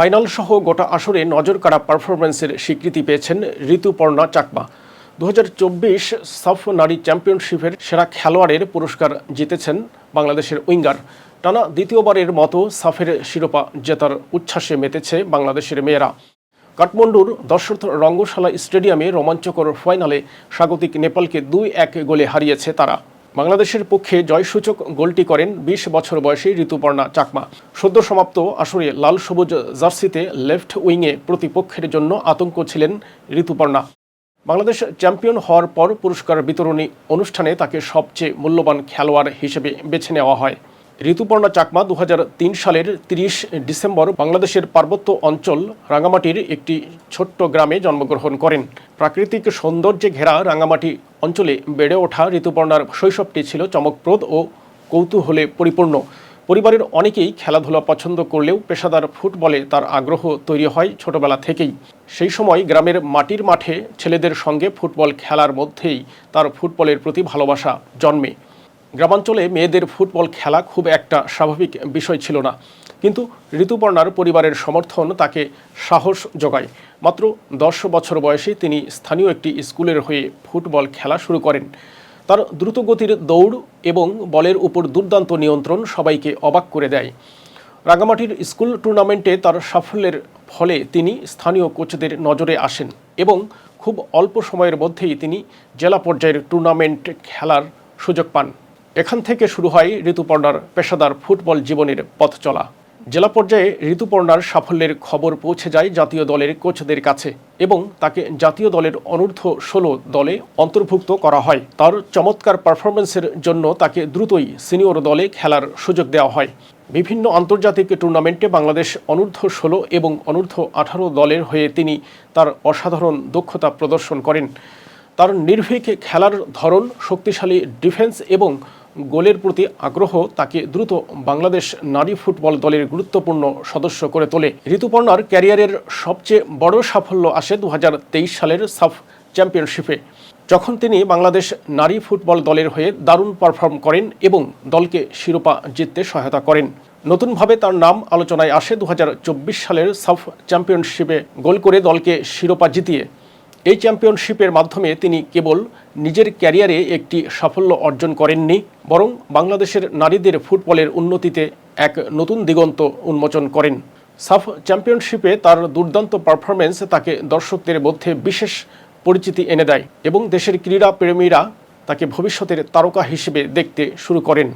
Final সহ গোটা আসরে নজর কাড়া পারফরম্যান্সের স্বীকৃতি পেয়েছেন ঋতুপর্ণা চাকমা। দু হাজার চব্বিশ সাফ নারী চ্যাম্পিয়নশিপের সেরা খেলোয়াড়ের পুরস্কার জিতেছেন বাংলাদেশের উইঙ্গার। টানা দ্বিতীয়বারের মতো সাফের শিরোপা জেতার উচ্ছ্বাসে মেতেছে বাংলাদেশের মেয়েরা। কাঠমান্ডুর দশরথ রঙ্গশালা স্টেডিয়ামে রোমাঞ্চকর ফাইনালে স্বাগতিক নেপালকে দুই এক গোলে হারিয়েছে তারা। বাংলাদেশের পক্ষে জয়সূচক গোলটি করেন বিশ বছর বয়সী ঋতুপর্ণা চাকমা। সদ্য সমাপ্ত আসরে লাল সবুজ জার্সিতে লেফট উইংয়ে প্রতিপক্ষের জন্য আতঙ্ক ছিলেন ঋতুপর্ণা। বাংলাদেশ চ্যাম্পিয়ন হওয়ার পর পুরস্কার বিতরণী অনুষ্ঠানে তাকে সবচেয়ে মূল্যবান খেলোয়াড় হিসেবে বেছে নেওয়া হয়। ঋতুপর্ণা চাকমা দু হাজার তিন সালের তিরিশ ডিসেম্বর বাংলাদেশের পার্বত্য অঞ্চল রাঙামাটির একটি ছোট্ট গ্রামে জন্মগ্রহণ করেন। প্রাকৃতিক সৌন্দর্যে ঘেরা রাঙামাটি অঞ্চলে বেড়ে ওঠা ঋতুপর্ণার শৈশবটি ছিল চমকপ্রদ ও কৌতূহলে পরিপূর্ণ। পরিবারের অনেকেই খেলাধুলা পছন্দ করলেও পেশাদার ফুটবলে তার আগ্রহ তৈরি হয় ছোটবেলা থেকেই। সেই সময় গ্রামের মাটির মাঠে ছেলেদের সঙ্গে ফুটবল খেলার মধ্যেই তার ফুটবলের প্রতি ভালোবাসা জন্মে। গ্রামাঞ্চলে মেয়েদের ফুটবল খেলা খুব একটা স্বাভাবিক বিষয় ছিল না। কিন্তু ঋতুপর্ণার পরিবারের সমর্থন তাকে সাহস যোগায়। মাত্র দশ বছর বয়সে তিনি স্থানীয় একটি স্কুলের হয়ে ফুটবল খেলা শুরু করেন। তার দ্রুতগতির দৌড় এবং বলের উপর দুর্দান্ত নিয়ন্ত্রণ সবাইকে অবাক করে দেয়। রাঙামাটির স্কুল টুর্নামেন্টে তার সাফল্যের ফলে তিনি স্থানীয় কোচদের নজরে আসেন এবং খুব অল্প সময়ের মধ্যেই তিনি জেলা পর্যায়ের টুর্নামেন্ট খেলার সুযোগ পান। এখান থেকে শুরু হয় ঋতুপর্ণার পেশাদার ফুটবল জীবনের পথ চলা। জেলা পর্যায়ে ঋতুপর্ণার সাফল্যের খবর পৌঁছে যায় জাতীয় দলের কোচদের কাছে এবং তাকে জাতীয় দলের অনূর্ধ্ব ষোলো দলে অন্তর্ভুক্ত করা হয়। তার চমৎকার পারফরমেন্সের জন্য তাকে দ্রুতই সিনিয়র দলে খেলার সুযোগ দেওয়া হয়। বিভিন্ন আন্তর্জাতিক টুর্নামেন্টে বাংলাদেশ অনূর্ধ্ব ষোলো এবং অনূর্ধ্ব আঠারো দলের হয়ে তিনি তার অসাধারণ দক্ষতা প্রদর্শন করেন। তার নির্ভীক খেলার ধরন, শক্তিশালী ডিফেন্স এবং গোলের প্রতি আগ্রহ তাকে দ্রুত বাংলাদেশ নারী ফুটবল দলের গুরুত্বপূর্ণ সদস্য করে তোলে। ঋতুপর্ণার ক্যারিয়ারের সবচেয়ে বড় সাফল্য আসে দুহাজার তেইশ সালের সাফ চ্যাম্পিয়নশিপে, যখন তিনি বাংলাদেশ নারী ফুটবল দলের হয়ে দারুণ পারফর্ম করেন এবং দলকে শিরোপা জিততে সহায়তা করেন। নতুনভাবে তার নাম আলোচনায় আসে দু হাজার চব্বিশ সালের সাফ চ্যাম্পিয়নশিপে গোল করে দলকে শিরোপা জিতিয়ে। এই চ্যাম্পিয়নশিপের মাধ্যমে তিনি কেবল নিজের ক্যারিয়ারে একটি সাফল্য অর্জন করেননি, বরং বাংলাদেশের নারীদের ফুটবলের উন্নতিতে এক নতুন দিগন্ত উন্মোচন করেন। সাফ চ্যাম্পিয়নশিপে তার দুর্দান্ত পারফরমেন্স তাকে দর্শকদের মধ্যে বিশেষ পরিচিতি এনে দেয় এবং দেশের ক্রীড়া প্রেমীরা তাকে ভবিষ্যতের তারকা হিসেবে দেখতে শুরু করেন।